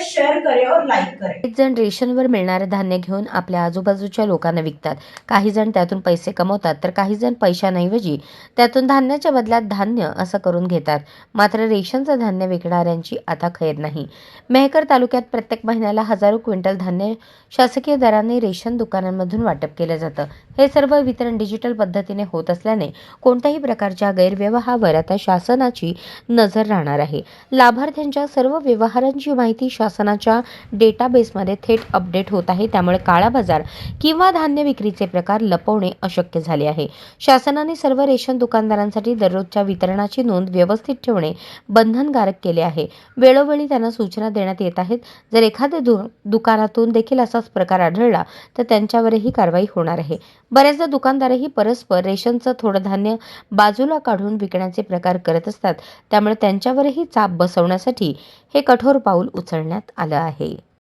Share करें और like करें. एक जण रेशनवर मिळणारे धान्य घेऊन आपल्या आजूबाजूच्या लोकांना विकतात. काही जण त्यातून पैसे कमवतात तर काही जण पैशांऐवजी त्यातून धान्याच्या बदल्यात धान्य असं करून घेतात. मात्र रेशनचं धान्य विकणाऱ्यांची आता खैर नाही. मेहकर तालुक्यात प्रत्येक महिन्याला हजारो क्विंटल धान्य शासकीय दराने रेशन दुकानांमधून वाटप केलं जातं. हे सर्व वितरण डिजिटल पद्धतीने होत असल्याने कोणत्याही प्रकारच्या गैरव्यवहारावर आता शासनाची नजर राहणार आहे. लाभार्थ्यांच्या सर्व व्यवहारांची माहिती शासनाच्या डेटाबेसमध्ये थेट अपडेट होत आहे. त्यामुळे काळा बाजार किंवा धान्य विक्रीचे प्रकार लपवणे अशक्य झाले आहे. शासनाने सर्व रेशन दुकानदारांसाठी दररोजच्या वितरणाची नोंद व्यवस्थित ठेवणे बंधनकारक केले आहे. वेळोवेळी त्यांना सूचना देण्यात येत आहेत. जर एखाद्या दु दुकानातून देखील असाच प्रकार आढळला तर त्यांच्यावरही कारवाई होणार आहे. बऱ्याचदा दुकानदारही परस्पर रेशनचं थोडं धान्य बाजूला काढून विकण्याचे प्रकार करत असतात. त्यामुळे त्यांच्यावरही चाप बसवण्यासाठी हे कठोर पाऊल उचलण्यात आलं आहे.